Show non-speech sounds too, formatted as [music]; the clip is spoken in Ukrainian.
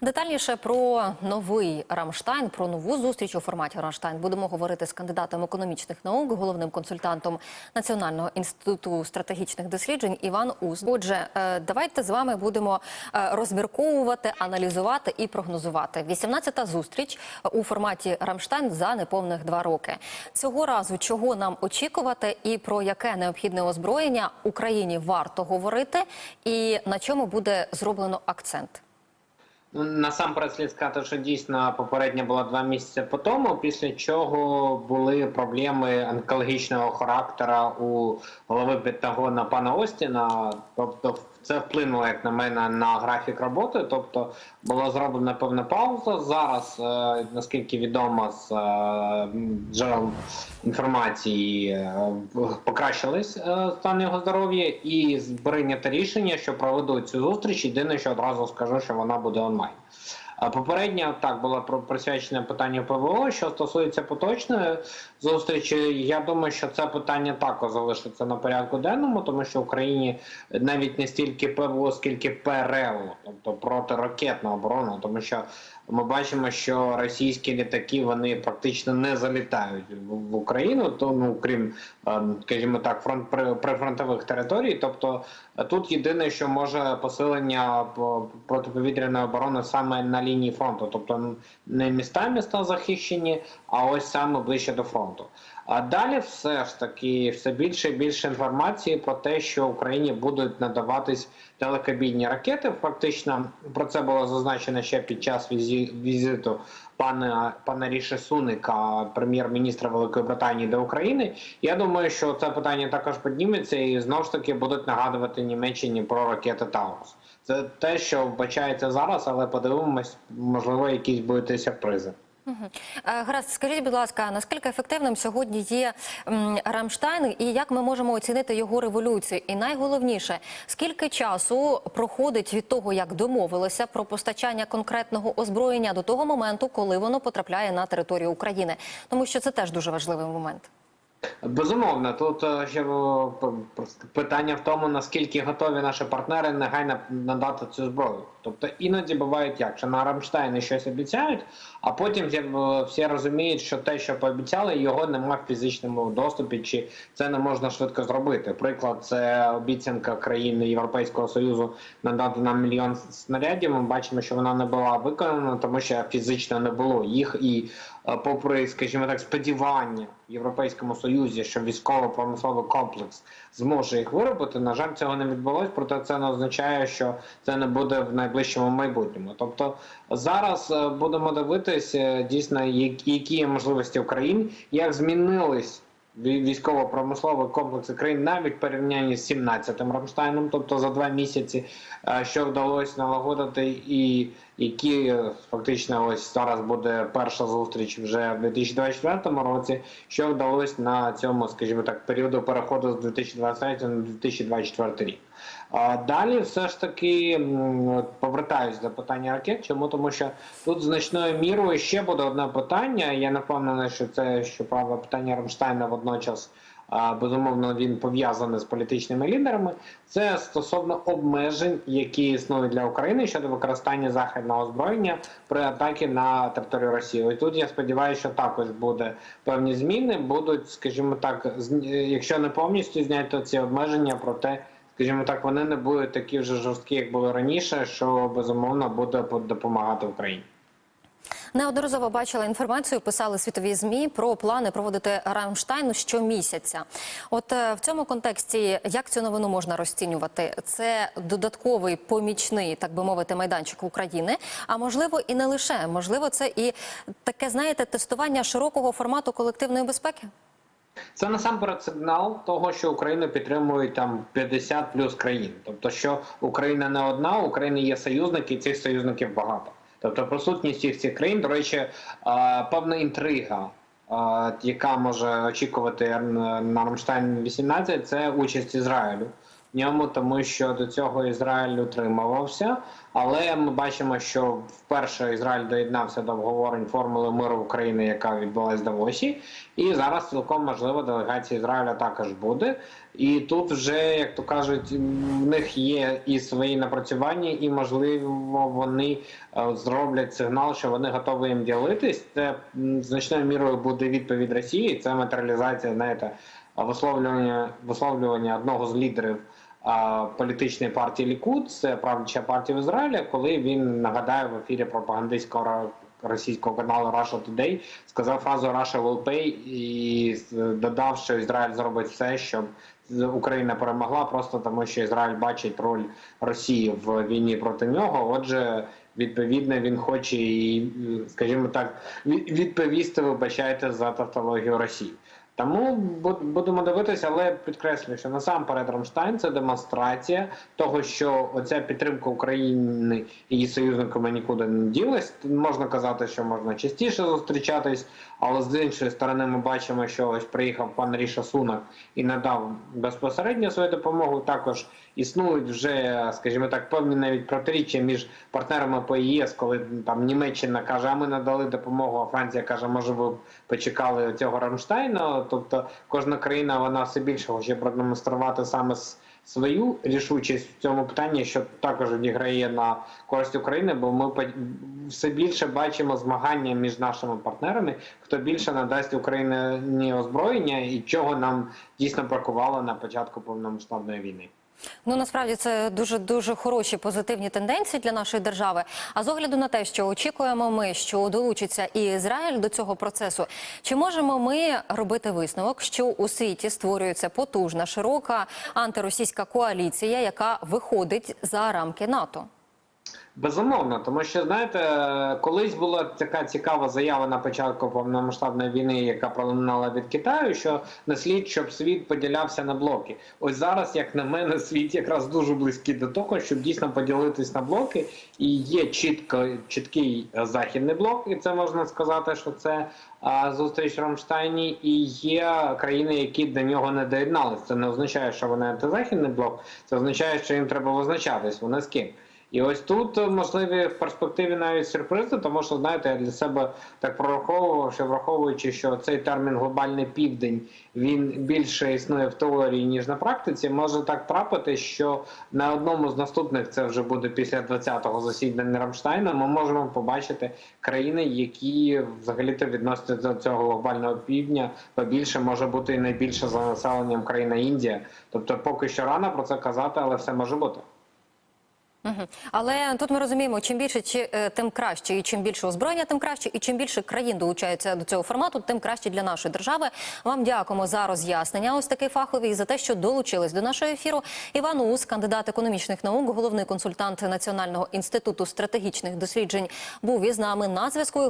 Детальніше про новий Рамштайн, про нову зустріч у форматі Рамштайн будемо говорити з кандидатом економічних наук, головним консультантом Національного інституту стратегічних досліджень Іван Уз. Отже, е, давайте з вами будемо е, розмірковувати, аналізувати і прогнозувати. 18-та зустріч у форматі Рамштайн за неповних два роки. Цього разу чого нам очікувати, і про яке необхідне озброєння Україні варто говорити, і на чому буде зроблено акцент. Ну, Насамперед слід сказати, що дійсно попередня була два місяці по тому, після чого були проблеми онкологічного характера у голови Пентагона пана Остіна. Тобто, це вплинуло, як на мене, на графік роботи. Тобто була зроблена певна пауза. Зараз, е, наскільки відомо з е, джерел інформації, е, покращились стан його здоров'я, і прийнято рішення, що проведуть цю зустріч. Єдине, що одразу скажу, що вона буде онлайн. Попередня так була присвячена питанню ПВО. Що стосується поточної зустрічі, я думаю, що це питання також залишиться на порядку денному, тому що Україні навіть не стільки ПВО, скільки ПРЛ, тобто протиракетна оборона, тому що ми бачимо, що російські літаки вони практично не залітають в в Україну, то ну крім, е, скажімо так, фронт прифронтових територій. Тобто е, тут єдине, що може посилення по- протиповітряної оборони саме на лінії фронту, тобто не міста міста захищені, а ось саме ближче до фронту. А далі все ж таки все більше і більше інформації про те, що Україні будуть надаватись телекабінні ракети. Фактично про це було зазначено ще під час візиту пана пана Ріші Суника, прем'єр-міністра Великої Британії до України. Я думаю, що це питання також підніметься, і знову ж таки будуть нагадувати Німеччині про ракети Таурус. Це те, що вбачається зараз, але подивимось, можливо, якісь будуть сюрпризи. Е, Гаразд, скажіть, будь ласка, наскільки ефективним сьогодні є Рамштайн, і як ми можемо оцінити його революцію? І найголовніше, скільки часу проходить від того, як домовилися про постачання конкретного озброєння до того моменту, коли воно потрапляє на територію України? Тому що це теж дуже важливий момент. Безумовно, тут е, ще питання в тому, наскільки готові наші партнери негайно надати цю зброю. Тобто іноді буває як, що на Рамштайні щось обіцяють, а потім всі, е, розуміють, що те, що пообіцяли, його немає в фізичному доступі, чи це не можна швидко зробити. Приклад, це обіцянка країни Європейського Союзу надати нам мільйон снарядів. Ми бачимо, що вона не була виконана, тому що фізично не було їх і е, попри, скажімо так, сподівання в Європейському Союзі, що військово-промисловий комплекс зможе їх виробити. На жаль, цього не відбулось, проте це не означає, що це не буде в найближчому майбутньому. Тобто зараз е, будемо дивитися дійсно, які є можливості України, як змінились військово-промисловий комплекс країн навіть в порівнянні з 17-м Рамштайном, тобто за два місяці, е, що вдалося налагодити, і які е, фактично ось зараз буде перша зустріч вже в 2024 році, що вдалося на цьому, скажімо так, періоду переходу з 2023 на 2024 рік. Далі все ж таки повертаюсь до питання ракет. Чому тому, що тут значною мірою ще буде одне питання. Я не впевнений, що це щоправда питання Рамштайна водночас. Безумовно, він пов'язаний з політичними лідерами. Це стосовно обмежень, які існують для України щодо використання західного озброєння при атакі на територію Росії. І тут я сподіваюся, що також буде певні зміни. Будуть, скажімо так, якщо не повністю зняти ці обмеження, проте скажімо так, вони не будуть такі вже жорсткі, як були раніше, що безумовно буде допомагати Україні. Неодноразово бачила інформацію, писали світові змі про плани проводити Рамштайн щомісяця. От е, в цьому контексті як цю новину можна розцінювати? Це додатковий помічний, так би мовити, майданчик України. А можливо, і не лише можливо, це і таке, знаєте, тестування широкого формату колективної безпеки. Це насамперед сигнал того, що Україну підтримують там 50 плюс країн. Тобто, що Україна не одна, Україна є союзники, і цих союзників багато. Тобто, присутність цих цих країн, до речі, певна інтрига, яка може очікувати на Рамштайн 18, це участь Ізраїлю. Ньому, тому що до цього Ізраїль утримувався. Але ми бачимо, що вперше Ізраїль доєднався до обговорень формули миру України, яка відбулась в Давосі, і зараз цілком можливо делегація Ізраїля також буде. І тут вже, як то кажуть, в них є і свої напрацювання, і можливо вони е, зроблять сигнал, що вони готові їм ділитись. Це значною мірою буде відповідь Росії. Це матеріалізація, знаєте, висловлювання висловлювання одного з лідерів а, політичної партії Лікуд, це правляча партія в Ізраїлі, коли він нагадає в ефірі пропагандистського російського каналу Russia Today, сказав фразу Russia will pay і додав, що Ізраїль зробить все, щоб Україна перемогла, просто тому що Ізраїль бачить роль Росії в війні проти нього. Отже, відповідно, він хоче і, скажімо так, від- відповісти, вибачайте за тавтологію Росії. Тому бу- будемо дивитися, але підкреслюю, що насамперед Рамштайн це демонстрація того, що оця підтримка України і її союзниками нікуди не ділась. Можна казати, що можна частіше зустрічатись, але з іншої сторони, ми бачимо, що ось приїхав пан Ріша Сунак і надав безпосередньо свою допомогу. Також існують вже, скажімо так, певні навіть протиріччя між партнерами по ЄС, коли там Німеччина каже, а ми надали допомогу, а Франція каже, може ви почекали цього Рамштайна. Тобто кожна країна вона все більше хоче продемонструвати саме свою рішучість в цьому питанні, що також відіграє на користь України, бо ми все більше бачимо змагання між нашими партнерами, хто більше надасть Україні озброєння і чого нам дійсно бракувало на початку повномасштабної війни. Ну насправді це дуже дуже хороші позитивні тенденції для нашої держави. А з огляду на те, що очікуємо ми, що долучиться і Ізраїль до цього процесу, чи можемо ми робити висновок, що у світі створюється потужна, широка антиросійська коаліція, яка виходить за рамки НАТО? Безумовно, тому що знаєте, колись була така цікава заява на початку повномасштабної війни, яка пролунала від Китаю, що не слід, щоб світ поділявся на блоки. Ось зараз, як на мене, [laughs] світ якраз дуже близький до того, щоб дійсно поділитись на блоки. І є чітко чіткий західний блок, і це можна сказати, що це зустріч Рамштайні, і є країни, які до нього не доєдналися. Це не означає, що вони антизахідний блок, це означає, що їм треба визначатись, вони з ким. І ось тут е, можливі в перспективі навіть сюрпризи, тому що знаєте, я для себе так прораховував, що враховуючи, що цей термін глобальний південь він більше існує в теорії ніж на практиці, може так трапити, що на одному з наступних це вже буде після 20-го засідання Рамштайна. Ми можемо побачити країни, які взагалі-то відносяться до цього глобального півдня. Побільше може бути і найбільше за населенням країна Індія. Тобто, поки що рано про це казати, але все може бути. Але тут ми розуміємо, чим більше чи е, тим краще, і чим більше озброєння, тим краще, і чим більше країн долучаються до цього формату, тим краще для нашої держави. Вам дякуємо за роз'яснення. Ось такий фаховий і за те, що долучились до нашого ефіру. Іван Ус, кандидат економічних наук, головний консультант Національного інституту стратегічних досліджень, був із нами на зв'язку.